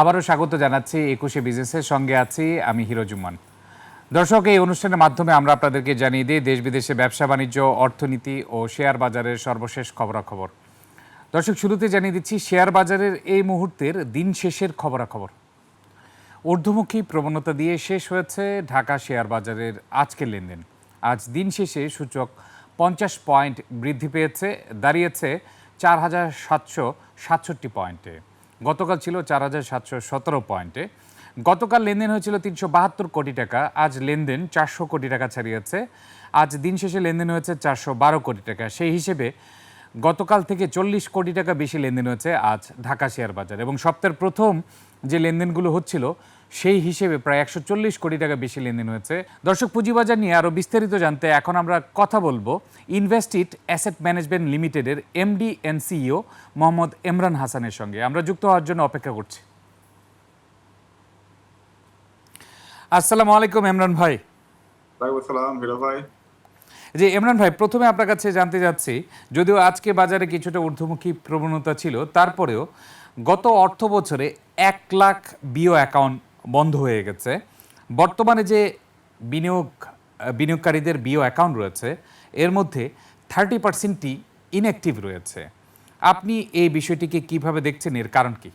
আবারও স্বাগত জানাচ্ছি একুশে বিজনেসের সঙ্গে আছি আমি হিরোজুমান দর্শক, এই অনুষ্ঠানের মাধ্যমে আমরা আপনাদেরকে জানিয়ে দিই, দেশ বিদেশে ব্যবসা, বাণিজ্য, অর্থনীতি ও শেয়ার বাজারের সর্বশেষ খবরাখবর। দর্শক, শুরুতে জানিয়ে দিচ্ছি, শেয়ার বাজারের এই মুহূর্তের দিন শেষের খবরাখবর। ঊর্ধ্বমুখী প্রবণতা দিয়ে শেষ হয়েছে ঢাকা শেয়ার বাজারের আজকের লেনদেন। আজ দিন শেষে সূচক পঞ্চাশ পয়েন্ট বৃদ্ধি পেয়েছে, দাঁড়িয়েছে চার হাজার সাতশো সাতষট্টি পয়েন্টে। গতকাল ছিল চার হাজার সাতশো সতেরো পয়েন্টে। গতকাল লেনদেন হয়েছিল তিনশো বাহাত্তর কোটি টাকা। আজ লেনদেন চারশো কোটি টাকা ছাড়িয়েছে। আজ দিন শেষে লেনদেন হয়েছে চারশো বারো কোটি টাকা। সেই হিসেবে গতকাল থেকে চল্লিশ কোটি টাকা বেশি লেনদেন হয়েছে আজ ঢাকা শেয়ার বাজার এবং সপ্তাহের প্রথম যে লেনদেনগুলো হচ্ছিল সেই হিসেবে প্রায় একশো চল্লিশ কোটি টাকা বেশি লেনদেন হয়েছে। দর্শক পুঁজিবাজার নিয়ে আরও বিস্তারিত জানতে এখন আমরা কথা বলব ইনভেস্টিট অ্যাসেট ম্যানেজমেন্ট লিমিটেডের MD and CEO Mohammad Imran হাসানের সঙ্গে। আমরা যুক্ত হওয়ার জন্য অপেক্ষা করছি। আসসালামু আলাইকুম ইমরান ভাই। ভাই। যে ইমরান ভাই প্রথমে আপনার কাছে জানতে যাচ্ছি যদিও আজকে বাজারে কিছুটা ঊর্ধ্বমুখী প্রবণতা ছিল তারপরেও গত অর্থ বছরে এক লাখ বিও অ্যাকাউন্ট বন্ধ হয়ে গেছে। বর্তমানে যে বিনিয়োগ বিনিয়োগকারীদের বিও অ্যাকাউন্ট রয়েছে, এর মধ্যে থার্টি পার্সেন্টই ইনঅ্যাক্টিভ রয়েছে। আপনি এই বিষয়টিকে কীভাবে দেখছেন? এর কারণ কি?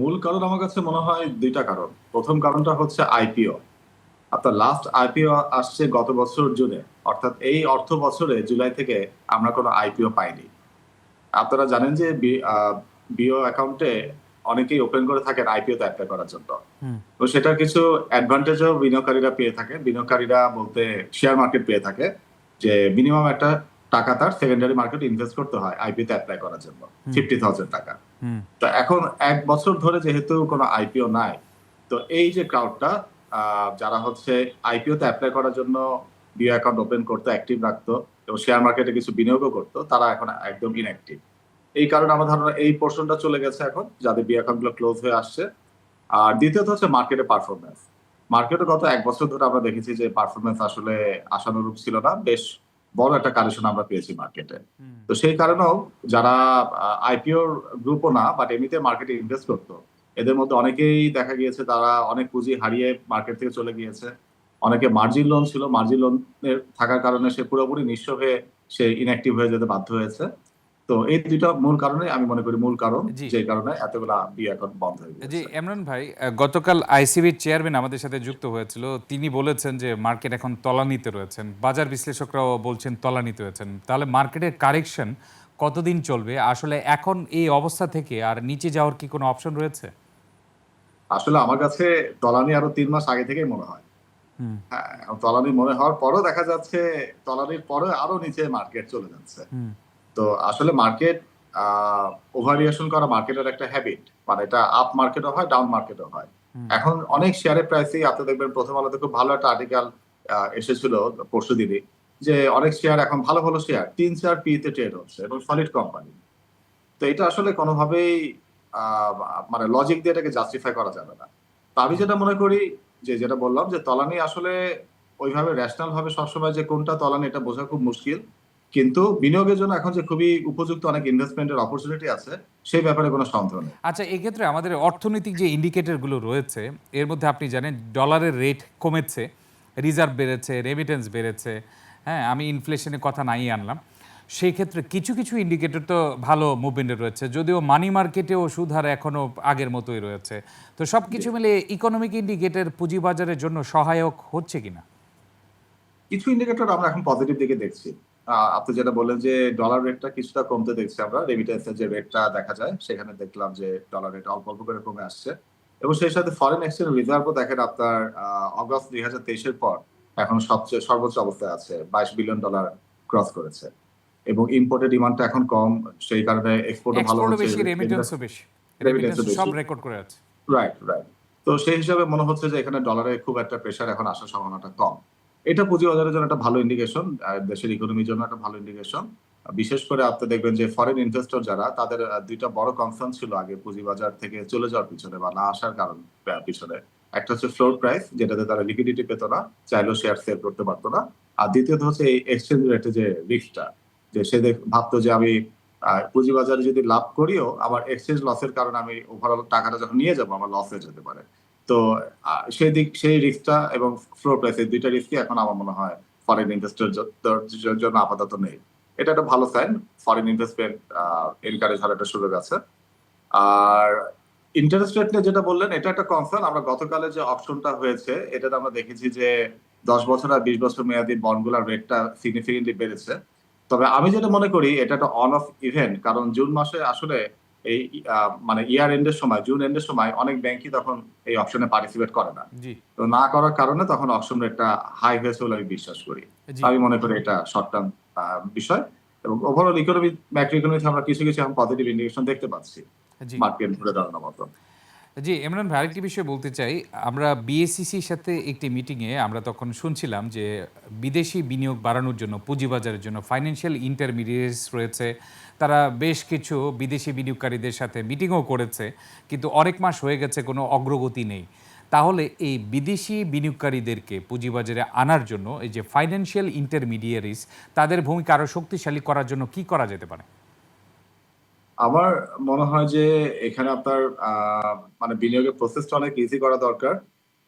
মূল কারণ আমার কাছে মনে হয় দুইটা কারণ। প্রথম কারণটা হচ্ছে আইপিও আপনার লাস্ট আইপিও আসছে গত বছর জুনে। অর্থাৎ এই অর্থ বছরে জুলাই থেকে আমরা কোনো আইপিও পাইনি। আপনারা জানেন যে বিও অ্যাকাউন্টে অনেকেই ওপেন করে থাকেন আইপিও তে অ্যাপ্লাই করার জন্য। তো সেটা কিছু অ্যাডভান্টেজও বিনিয়োগকারীরা পেয়ে থাকে। বিনিয়োগকারীরা বলতে শেয়ার মার্কেট পেয়ে থাকে যে মিনিমাম একটা টাকা তার সেকেন্ডারি মার্কেট ইনভেস্ট করতে হয় আইপিও তে অ্যাপ্লাই করার জন্য। ফিফটি থাউজেন্ড টাকা। তো এখন এক বছর ধরে যেহেতু কোনো আইপিও নাই তো এই যে ক্রাউডটা যারা হচ্ছে আইপিও তে অ্যাপ্লাই করার জন্য বিও অ্যাকাউন্ট ওপেন করতো অ্যাক্টিভ রাখতো এবং শেয়ার মার্কেটে কিছু বিনিয়োগও করতো তারা এখন একদম ইনঅ্যাক্টিভ এই কারণে আমার ধারণা এই পোর্শনটা চলে গেছে এখন যাদের বিও অ্যাকাউন্টগুলো ক্লোজ হয়ে আসছে। আর দ্বিতীয়ত হচ্ছে মার্কেটে পারফরমেন্স মার্কেটে গত এক বছর ধরে আমরা দেখেছি যে পারফরমেন্স আসলে আশানুরূপ ছিল না বেশ বড় একটা কারেকশন আমরা পেয়েছি মার্কেটে তো সেই কারণেও যারা আইপিওর গ্রুপও না বাট এমনিতে মার্কেটে ইনভেস্ট করতো এদের মধ্যে অনেকেই দেখা গিয়েছে তারা অনেক পুঁজি হারিয়ে মার্কেট থেকে চলে গিয়েছে। অনেকে মার্জিন লোন ছিল মার্জিন লোন থাকার কারণে সে পুরোপুরি নিঃস্ব হয়ে সে ইনঅ্যাক্টিভ হয়ে যেতে বাধ্য হয়েছে। তো এই দুটো মূল কারণে আমি মনে করি মূল কারণ যে কারণে এতগুলা বি অ্যাকাউন্ট বন্ধ হয়ে জি গেছে ইমরান ভাই গতকাল আইসিবির চেয়ারম্যান আমাদের সাথে যুক্ত হয়েছিল। তিনি বলেছেন যে মার্কেট এখন তলানিতে রয়েছেন। বাজার বিশ্লেষকরাও বলছেন তলানিতে রয়েছেন। তাহলে মার্কেটের কারেকশন কতদিন চলবে? আসলে এখন এই অবস্থা থেকে আর নিচে যাওয়ার কি কোনো অপশন রয়েছে? আসলে আমার কাছে তলানি আরও তিন মাস আগে থেকেই মনে হয়। হ্যাঁ তলানি মনে হওয়ার পরও দেখা যাচ্ছে তলানির পরে আরও নিচে মার্কেট চলে যাচ্ছে। তো আসলে মার্কেট ওভারিয়েশন করা মার্কেটের একটা হ্যাবিট মানে এটা আপ মার্কেটও হয় ডাউন মার্কেটও হয়। এখন অনেক শেয়ারের প্রাইসই আপনি দেখবেন প্রথম আলোতে খুব ভালো একটা আর্টিকেল এসেছিল পরশু দিনই যে অনেক শেয়ার এখন ভালো ভালো শেয়ার তিন চার পি তে ট্রেড হচ্ছে এবং সলিড কোম্পানি তো এটা আসলে কোনোভাবেই আহ, মানে লজিক দিয়ে এটাকে জাস্টিফাই করা যাবে না। তো আমি যেটা মনে করি যে যেটা বললাম যে তলানি আসলে ওইভাবে ন্যাশনাল ভাবে সবসময় যে কোনটা তলানি এটা বোঝা খুব মুশকিল। কিন্তু বিনিয়োগের জন্য এখন যে খুবই উপযুক্ত অনেক ইনভেস্টমেন্টের অপরচুনিটি আছে সেই ব্যাপারে কোনো সন্দেহ নেই। আচ্ছা এক্ষেত্রে আমাদের অর্থনৈতিক যে ইন্ডিকেটরগুলো রয়েছে এর মধ্যে আপনি জানেন ডলারের রেট কমেছে রিজার্ভ বেড়েছে রেমিটেন্স বেড়েছে হ্যাঁ আমি ইনফ্লেশনের কথা নাই আনলাম। সেই ক্ষেত্রে কিছু কিছু ইন্ডিকেটর তো ভালো মুভমেন্টে রয়েছে যদিও মানি মার্কেটেও সুধার এখনও আগের মতোই রয়েছে। তো সব কিছু মিলে ইকোনমিক ইন্ডিকেটর পুঁজিবাজারের জন্য সহায়ক হচ্ছে কিনা? কিছু ইন্ডিকেটর আমরা এখন পজিটিভ দিকে দেখছি। আপনি যেটা বললেন যে ডলার রেটটা কিছুটা কমতে দেখছি আমরা রেমিটেন্সের যে রেটটা দেখা যায় সেখানে দেখলাম যে ডলার রেট অল্প অল্প করে কমে আসছে। এবং সেই সাথে ফরেন এক্সচেঞ্জ রিজার্ভও দেখেন আপনার অগস্ট দুই হাজার তেইশের পর এখন সবচেয়ে সর্বোচ্চ অবস্থায় আছে বাইশ বিলিয়ন ডলার ক্রস করেছে। এবং ইম্পোর্টের ডিমান্ডটা এখন কম সেই কারণে এক্সপোর্টও ভালো হচ্ছে রেমিটেন্সও বেশি। Remittance বেশি। সব রেকর্ড করে আছে। রাইট রাইট তো সেই হিসাবে মনে হচ্ছে যে এখানে ডলারে খুব একটা প্রেশার এখন আসার সম্ভাবনাটা কম। এটা পুঁজিবাজারের জন্য একটা ভালো ইন্ডিকেশন দেশের ইকোনমির জন্য একটা ভালো ইন্ডিকেশন বিশেষ করে আপনি দেখবেন যে ফরেন ইনভেস্টর যারা, তাদের দুইটা বড় কনসার্ন ছিল আগে পুঁজিবাজার থেকে চলে যাওয়ার পিছনে বা না আসার কারণ পিছনে। একটা হচ্ছে ফ্লোর প্রাইস যেটাতে তারা লিকুইডিটি পেত না, চাইলেও শেয়ার সেল করতে পারতো না। আর দ্বিতীয়ত হচ্ছে এই এক্সচেঞ্জ রেটে যে রিস্কটা যে সে ভাবতো যে আমি পুঁজিবাজারে যদি লাভ করিও আমার এক্সচেঞ্জ লসের কারণে আমি ওভারঅল টাকাটা যখন নিয়ে যাব, আমার লস হয়ে যেতে পারে। তো সেই দিক, সেই রিস্কটা এবং ফ্লোর প্রাইস দুইটা রিস্কই এখন আমার মনে হয় ফরেন ইনভেস্টর জন্য আপাতত নেই। এটা একটা ভালো সাইন ফরেন ইনভেস্টমেন্ট এনকারেজ হওয়ার একটা সুযোগ আছে। আর ইন্টারেস্ট রেট নিয়ে যেটা বললেন, এটা একটা কনসার্ন আমরা গতকালে যে অপশনটা হয়েছে, এটাতে আমরা দেখেছি যে দশ বছর আর বিশ বছর মেয়াদী বন্ডগুলোর রেটটা সিগনিফিকেন্টলি বেড়েছে। তবে আমি যেটা মনে করি, এটা একটা অন অফ ইভেন্ট কারণ জুন মাসে আসলে এই মানে ইয়ার এন্ডের সময় জুন এন্ডের সময় অনেক ব্যাংকই তখন এই অপশনে পার্টিসিপেট করে না। তো না করার কারণে তখন অপশন রেটটা হাই হয়েছে বলে আমি বিশ্বাস করি। আমি মনে করি এটা শর্ট টার্ম বিষয়। এবং ওভারঅল ইকোনমি ম্যাক্রো ইকোনমিতে আমরা কিছু কিছু এখন পজিটিভ ইন্ডিকেশন দেখতে পাচ্ছি। মার্কেট ঘুরে দাঁড়ানোর মতো। জি, ইমরান ভাই আরেকটি বিষয় বলতে চাই। আমরা বিএসসিসির সাথে একটি মিটিংয়ে আমরা তখন শুনছিলাম যে বিদেশি বিনিয়োগ বাড়ানোর জন্য, পুঁজিবাজারের জন্য ফাইন্যান্সিয়াল ইন্টারমিডিয়েটস রয়েছে। তারা বেশ কিছু বিদেশি বিনিয়োগকারীদের সাথে মিটিংও করেছে, কিন্তু অনেক মাস হয়ে গেছে, কোনো অগ্রগতি নেই। তাহলে এই বিদেশি বিনিয়োগকারীদেরকে পুঁজিবাজারে আনার জন্য এই যে ফাইন্যান্সিয়াল ইন্টারমিডিয়ারিস তাদের ভূমিকা আরও শক্তিশালী করার জন্য কি করা যেতে পারে? আমার মনে হয় যে এখানে আপনার মানে বিনিয়োগের প্রসেসটা অনেক ইজি করা দরকার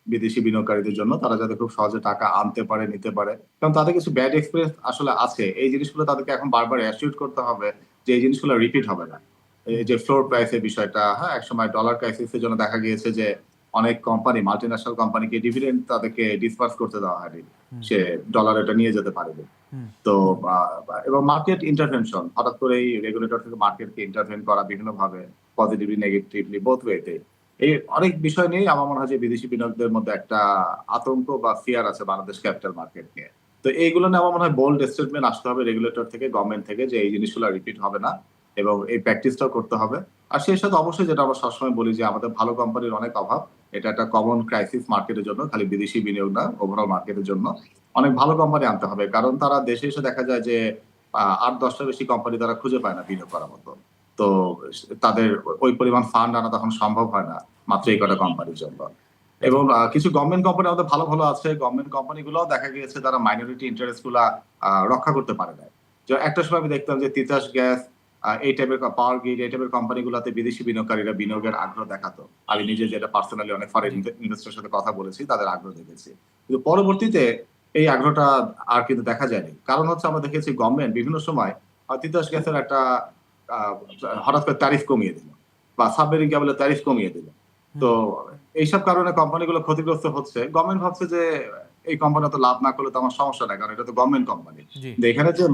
বিদেশি বিনিয়োগকারীদের জন্য। তারা যাতে খুব সহজে টাকা আনতে পারে নিতে পারে। কারণ তাদের কিছু ব্যাড এক্সপিরিয়েন্স আসলে আছে। এই জিনিসগুলো তাদেরকে এখন বারবার অ্যাসিউট করতে হবে যে এই জিনিসগুলো রিপিট হবে না। এই যে ফ্লোর প্রাইসের বিষয়টা হ্যাঁ একসময় ডলার ক্রাইসিসের জন্য দেখা গিয়েছে যে অনেক কোম্পানি মাল্টি ন্যাশনাল কোম্পানিকে ডিভিডেন্ড তাদেরকে ডিসপার্স করতে দেওয়া হয়নি। সে ডলার এটা নিয়ে যেতে হুম। তো এবং মার্কেট ইন্টারভেনশন হঠাৎ করে এই রেগুলেটর থেকে মার্কেটকে ইন্টারভেন করা বিভিন্ন ভাবে পজিটিভলি নেগেটিভলি বোথ ওয়েতে এই অনেক বিষয় নিয়ে আমার মনে হয় যে বিদেশি বিনিয়োগদের মধ্যে একটা আতঙ্ক বা ফিয়ার আছে বাংলাদেশ ক্যাপিটাল মার্কেট নিয়ে। তো এইগুলো নিয়ে আমার মনে হয় বোল্ড স্টেটমেন্ট আসতে হবে রেগুলেটর থেকে গভর্নমেন্ট থেকে, যে এই জিনিসগুলো রিপিট হবে না এবং এই প্র্যাকটিসটাও করতে হবে। আর সেই সাথে অবশ্যই যেটা আমরা সবসময় বলি যে আমাদের ভালো কোম্পানির অনেক অভাব, এটা একটা কমন ক্রাইসিস মার্কেটের জন্য, খালি বিদেশি বিনিয়োগ না ওভারঅল মার্কেটের জন্য। অনেক ভালো কোম্পানি আনতে হবে। কারণ তারা দেশে এসে দেখা যায় যে আট দশটা বেশি কোম্পানি তারা খুঁজে পায় না বিনিয়োগ করার মতো। তো তাদের ওই পরিমাণ ফান্ড আনা তখন সম্ভব হয় না মাত্র এই কটা কোম্পানির জন্য। এবং কিছু গভর্নমেন্ট কোম্পানি আমাদের ভালো ভালো আছে। গভর্নমেন্ট কোম্পানিগুলো দেখা গিয়েছে তারা মাইনরিটি ইন্টারেস্টগুলা রক্ষা করতে পারে না একটা সময় আমি দেখতাম যে তিতাস গ্যাস এই টাইপের পাওয়ার গ্রিড এই টাইপের কোম্পানি কোম্পানিগুলোতে বিদেশি বিনিয়োগকারীরা বিনিয়োগের আগ্রহ দেখাতো। আমি নিজে যেটা পার্সোনালি অনেক ফরেন ইনভেস্টরের সাথে কথা বলেছি তাদের আগ্রহ দেখেছি। কিন্তু পরবর্তীতে এই আগ্রহটা আর কিন্তু দেখা যায়নি। কারণ হচ্ছে আমরা দেখেছি গভর্নমেন্ট বিভিন্ন সময় তিতাস গ্যাসের একটা হঠাৎ করে তারিফ কমিয়ে দিল বা সাবমেরিন কেবলের তারিফ কমিয়ে দিল। তো এইসব কারণে কোম্পানিগুলো ক্ষতিগ্রস্ত হচ্ছে। গভর্নমেন্ট ভাবছে যে এই কোম্পানি তো লাভ না করলে তো আমার সমস্যা নাই কারণ এটা তো গভর্নমেন্ট কোম্পানি এখানে যে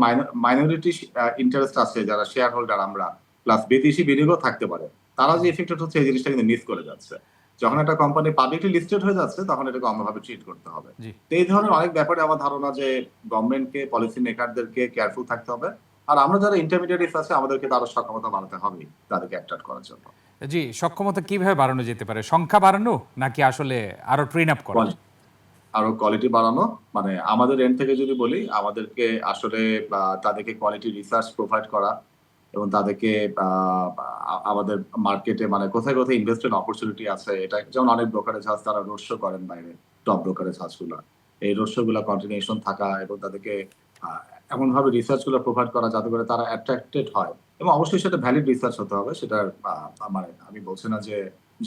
মাইনরিটি ইন্টারেস্ট আছে যারা শেয়ার হোল্ডার আমরা প্লাস বিদেশি বিনিয়োগও থাকতে পারে তারা যে এফেক্টেড হচ্ছে এই জিনিসটা কিন্তু মিস করে যাচ্ছে। যখন একটা কোম্পানি পাবলিকলি লিস্টেড হয়ে যাচ্ছে তখন এটাকে অন্যভাবে ট্রিট করতে হবে। তো এই ধরনের অনেক ব্যাপারে আমার ধারণা যে গভর্নমেন্টকে পলিসি মেকারদেরকে কেয়ারফুল থাকতে হবে। আর আমরা যারা ইন্টারমিডিয়েটস আছে আমাদেরকে তারও সক্ষমতা বাড়াতে হবে তাদেরকে অ্যাট্রাক্ট করার জন্য। জি সক্ষমতা কীভাবে বাড়ানো যেতে পারে? সংখ্যা বাড়ানো নাকি আসলে আরও ট্রেন আপ করা? আরও কোয়ালিটি বাড়ানো? মানে আমাদের এন্ড থেকে যদি বলি আমাদেরকে আসলে তাদেরকে কোয়ালিটি রিসার্চ প্রোভাইড করা এবং তাদেরকে আমাদের মার্কেটে মানে কোথায় কোথায় ইনভেস্টমেন্ট অপরচুনিটি আছে, এটা যেমন অনেক ব্রোকারেজ হাউস তারা রোড শো করেন বাইরে টপ ব্রোকারেজ হাউসগুলো এই রোড শো গুলো কন্টিনিউশন থাকা এবং তাদেরকে এমন ভাবে রিসার্চগুলো প্রোভাইড করা যাতে করে তারা অ্যাট্রাক্টেড হয়। এবং অবশ্যই সেটা ভ্যালিড রিসার্চ হতে হবে সেটা মানে আমি বলছি না যে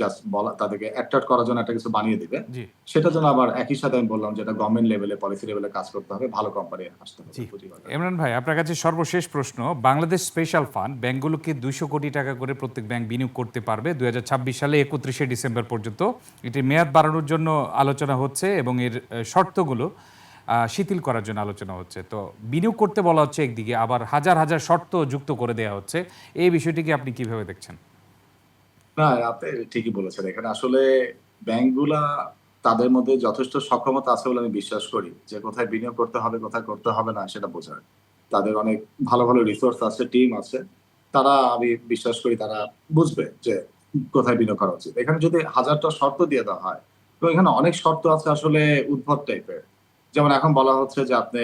জাস্ট বলা তাদেরকে অ্যাট্রাক্ট করার জন্য একটা কিছু বানিয়ে দিবে। জি। সেটার জন্য আবার একই সাথে আমি বললাম যেটা গভর্নমেন্ট লেভেলে পলিসি লেভেলে কাজ করতে হবে ভালো কোম্পানি আসতে হবে ইমরান ভাই আপনার কাছে সর্বশেষ প্রশ্ন বাংলাদেশ স্পেশাল ফান্ড ব্যাংকগুলোকে দুইশো কোটি টাকা করে প্রত্যেক ব্যাংক বিনিয়োগ করতে পারবে দুই সালে একত্রিশে ডিসেম্বর পর্যন্ত। এটি মেয়াদ বাড়ানোর জন্য আলোচনা হচ্ছে এবং এর শর্তগুলো শিথিল করার জন্য আলোচনা হচ্ছে। তো বিনিয়োগ করতে বলা হচ্ছে একদিকে আবার হাজার হাজার শর্ত যুক্ত করে দেওয়া হচ্ছে। এই বিষয়টিকে আপনি কীভাবে দেখছেন? না, আপনি ঠিকই বলেছেন। এখানে আসলে ব্যাংকগুলা তাদের মধ্যে যথেষ্ট সক্ষমতা আছে বলে আমি বিশ্বাস করি। যে কোথায় বিনিয়োগ করতে হবে, কোথায় করতে হবে না, সেটা বোঝার। তাদের অনেক ভালো ভালো রিসোর্স আছে টিম আছে। তারা, আমি বিশ্বাস করি তারা বুঝবে যে কোথায় বিনিয়োগ করা উচিত। এখানে যদি হাজারটা শর্ত দিয়ে দেওয়া হয় তো এখানে অনেক শর্ত আছে আসলে উদ্ভট টাইপের যেমন এখন বলা হচ্ছে যে আপনি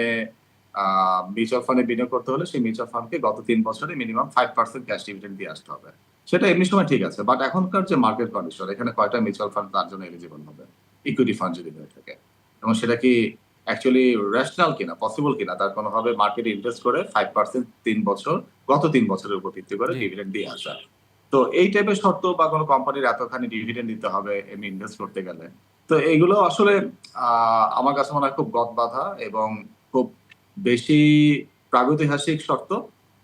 মিউচুয়াল ফান্ডে বিনিয়োগ করতে হলে সেই মিউচুয়াল ফান্ডকে গত তিন বছরে minimum five percent cash dividend দিয়ে আসতে হবে। সেটা এমনি সময় ঠিক আছে বাট এখনকার যে মার্কেট কন্ডিশন এখানে কয়টা মিউচুয়াল ফান্ড তার জন্য এলিজিবল হবে? ইকুইটি ফান্ড যদি হয়ে থাকে। এবং সেটা কি অ্যাকচুয়ালি রেশনাল কিনা পসিবল কিনা তার কোনোভাবে মার্কেটে ইনভেস্ট করে ফাইভ পার্সেন্ট তিন বছর গত তিন বছরের উপর ভিত্তি করে। ডিভিডেন্ড দিয়ে আসা। তো এই টাইপের শর্ত বা কোনো কোম্পানির এতখানি ডিভিডেন্ড দিতে হবে এমনি ইনভেস্ট করতে গেলে। তো এইগুলো আসলে আহ, আমার কাছে মনে হয় খুব গদ বাধা এবং খুব বেশি প্রাগৈতিহাসিক শর্ত।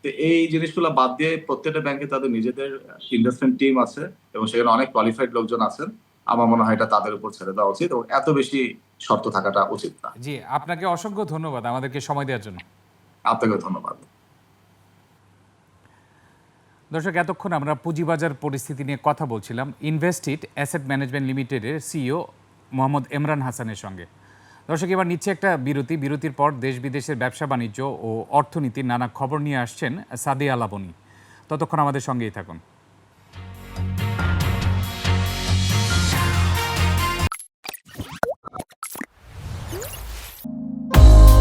তো এই জিনিসগুলো বাদ দিয়ে প্রত্যেকটা ব্যাংকে তাদের নিজেদের ইনভেস্টমেন্ট টিম আছে এবং সেখানে অনেক কোয়ালিফাইড লোকজন আছেন। আমার মনে হয় এটা তাদের উপর ছেড়ে দেওয়া উচিত এবং এত বেশি শর্ত থাকাটা উচিত না। জি আপনাকে অসংখ্য ধন্যবাদ আমাদেরকে সময় দেওয়ার জন্য। আপনাকে ধন্যবাদ। দর্শক এতক্ষণ আমরা পুঁজিবাজার পরিস্থিতি নিয়ে কথা বলছিলাম। ইনভেস্টিড অ্যাসেট ম্যানেজমেন্ট লিমিটেডের সিইও মোহাম্মদ ইমরান হাসানের সঙ্গে। দর্শক, এবার নিচ্ছে একটা বিরতি। বিরতির পর দেশ বিদেশের ব্যবসা, বাণিজ্য ও অর্থনীতির নানা খবর নিয়ে আসছেন সাদিয়া লাবনী। ততক্ষণ আমাদের সঙ্গেই থাকুন।